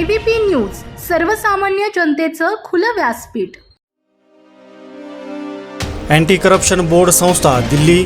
ABP news सर्वसामान्य जनतेचं खुलं व्यासपीठ. अँटी करप्शन बोर्ड संस्था दिल्ली.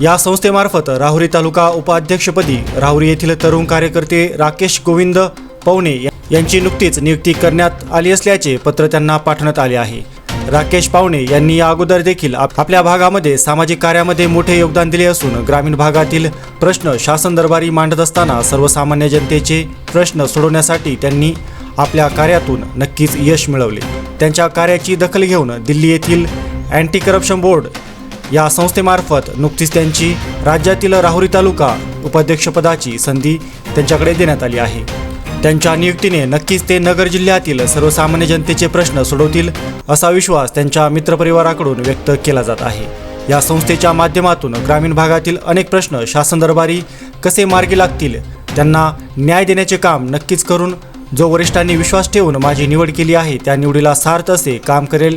या संस्थेमार्फत राहुरी तालुका उपाध्यक्षपदी राहुरी येथील तरुण कार्यकर्ते राकेश गोविंद पवणे यांची नुकतीच नियुक्ती करण्यात आली असल्याचे पत्र त्यांना पाठवण्यात आले आहे. राकेश पावणे यांनी या अगोदर देखील आप- आपल्या भागामध्ये सामाजिक कार्यामध्ये मोठे योगदान दिले असून ग्रामीण भागातील प्रश्न शासन दरबारी मांडत असताना सर्वसामान्य जनतेचे प्रश्न सोडवण्यासाठी त्यांनी आपल्या कार्यातून नक्कीच यश मिळवले. त्यांच्या कार्याची दखल घेऊन दिल्ली येथील अँटी करप्शन बोर्ड या संस्थेमार्फत नुकतीच त्यांची राज्यातील राहुरी तालुका उपाध्यक्षपदाची संधी त्यांच्याकडे देण्यात आली आहे. त्यांच्या नियुक्तीने नक्कीच ते नगर जिल्ह्यातील सर्वसामान्य जनतेचे प्रश्न सोडवतील असा विश्वास त्यांच्या मित्रपरिवाराकडून व्यक्त केला जात आहे. या संस्थेच्या माध्यमातून ग्रामीण भागातील अनेक प्रश्न शासन दरबारी कसे मार्गी लागतील त्यांना न्याय देण्याचे काम नक्कीच करून जो वरिष्ठांनी विश्वास ठेवून माझी निवड केली आहे त्या निवडीला सार्थ असे काम करेल.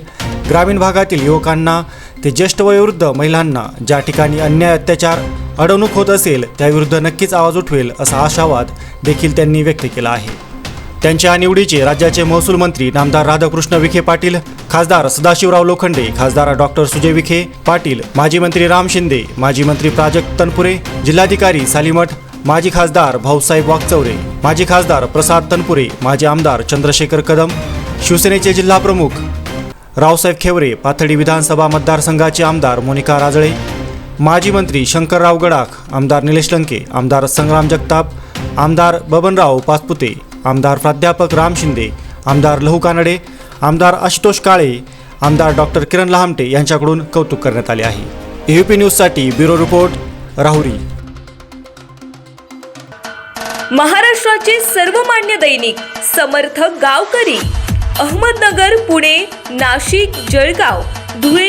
ग्रामीण भागातील युवकांना ते ज्येष्ठ वयोवृद्ध महिलांना ज्या ठिकाणी अन्याय अत्याचार अडवणूक होत असेल त्याविरुद्ध नक्कीच आवाज उठवेल असा आशावाद देखील त्यांनी व्यक्त केला आहे. त्यांच्या निवडीचे राज्याचे महसूल मंत्री नामदार राधाकृष्ण विखे पाटील खासदार सदाशिवराव लोखंडे खासदार डॉक्टर सुजय विखे पाटील माजी मंत्री राम शिंदे माजी मंत्री प्राजक्त तनपुरे जिल्हाधिकारी सालीमठ माजी खासदार भाऊसाहेब वागचौरे माजी खासदार प्रसाद तनपुरे माजी आमदार चंद्रशेखर कदम शिवसेनेचे जिल्हाप्रमुख रावसाहेब खेवरे पाथडी विधानसभा मतदारसंघाचे आमदार मोनिका राजळे माजी मंत्री शंकरराव गडाख आमदार निलेश लंके आमदार संग्राम जगताप आमदार बबनराव पाचपुते आमदार प्राध्यापक राम शिंदे आमदार लहू कानडे आमदार आशुतोष काळे आमदार डॉक्टर किरण लहामटे यांच्याकडून कौतुक करण्यात आले आहे. एपी न्यूजसाठी ब्युरो रिपोर्ट राहुरी. महाराष्ट्राचे सर्वमान्य दैनिक समर्थ गावकरी अहमदनगर पुणे नाशिक जळगाव धुळे